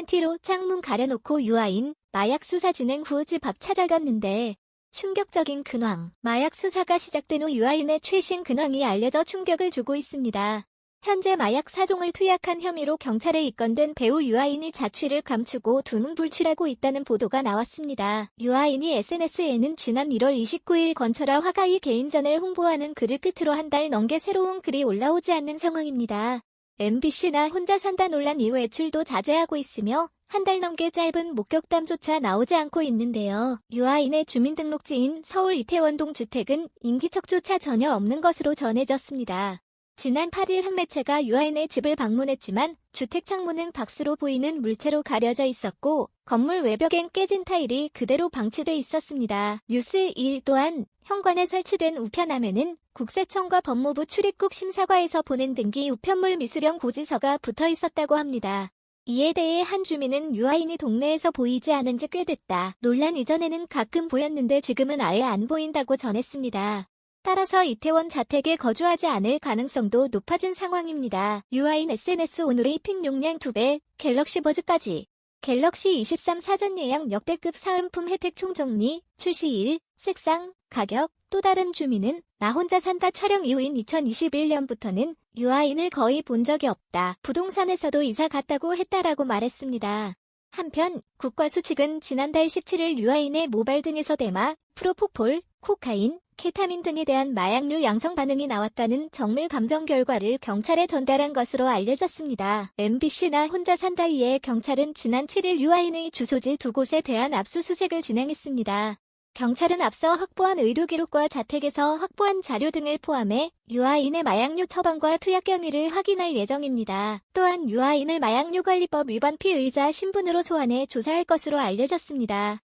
팬티로 창문 가려놓고 유아인 마약 수사 진행 후 집 앞 찾아갔는데 충격적인 근황. 마약 수사가 시작된 후 유아인의 최신 근황이 알려져 충격을 주고 있습니다. 현재 마약 사종을 투약한 혐의로 경찰에 입건된 배우 유아인이 자취를 감추고 두문불출하고 있다는 보도가 나왔습니다. 유아인이 SNS에는 지난 1월 29일 건철아 화가이 개인전을 홍보하는 글을 끝으로 한 달 넘게 새로운 글이 올라오지 않는 상황입니다. MBC나 혼자 산다 논란 이후 외출도 자제하고 있으며 한 달 넘게 짧은 목격담조차 나오지 않고 있는데요. 유아인의 주민등록지인 서울 이태원동 주택은 인기척조차 전혀 없는 것으로 전해졌습니다. 지난 8일 한 매체가 유아인의 집을 방문했지만 주택 창문은 박스로 보이는 물체로 가려져 있었고 건물 외벽엔 깨진 타일이 그대로 방치돼 있었습니다. 뉴스 1 또한 현관에 설치된 우편함에는 국세청과 법무부 출입국 심사과에서 보낸 등기 우편물 미수령 고지서가 붙어 있었다고 합니다. 이에 대해 한 주민은 유아인이 동네에서 보이지 않은 지 꽤 됐다. 논란 이전에는 가끔 보였는데 지금은 아예 안 보인다고 전했습니다. 따라서 이태원 자택에 거주하지 않을 가능성도 높아진 상황입니다. 유아인 SNS 오늘의 픽 용량 2배, 갤럭시 버즈까지. 갤럭시 23 사전 예약 역대급 사은품 혜택 총정리, 출시일, 색상, 가격, 또 다른 주민은 나 혼자 산다 촬영 이후인 2021년부터는 유아인을 거의 본 적이 없다. 부동산에서도 이사 갔다고 했다라고 말했습니다. 한편 국과수 측은 지난달 17일 유아인의 모발 등에서 대마, 프로포폴, 코카인, 케타민 등에 대한 마약류 양성 반응이 나왔다는 정밀 감정 결과를 경찰에 전달한 것으로 알려졌습니다. MBC나 혼자 산다이에 경찰은 지난 7일 유아인의 주소지 두 곳에 대한 압수수색을 진행했습니다. 경찰은 앞서 확보한 의료 기록과 자택에서 확보한 자료 등을 포함해 유아인의 마약류 처방과 투약 혐의를 확인할 예정입니다. 또한 유아인을 마약류 관리법 위반 피의자 신분으로 소환해 조사할 것으로 알려졌습니다.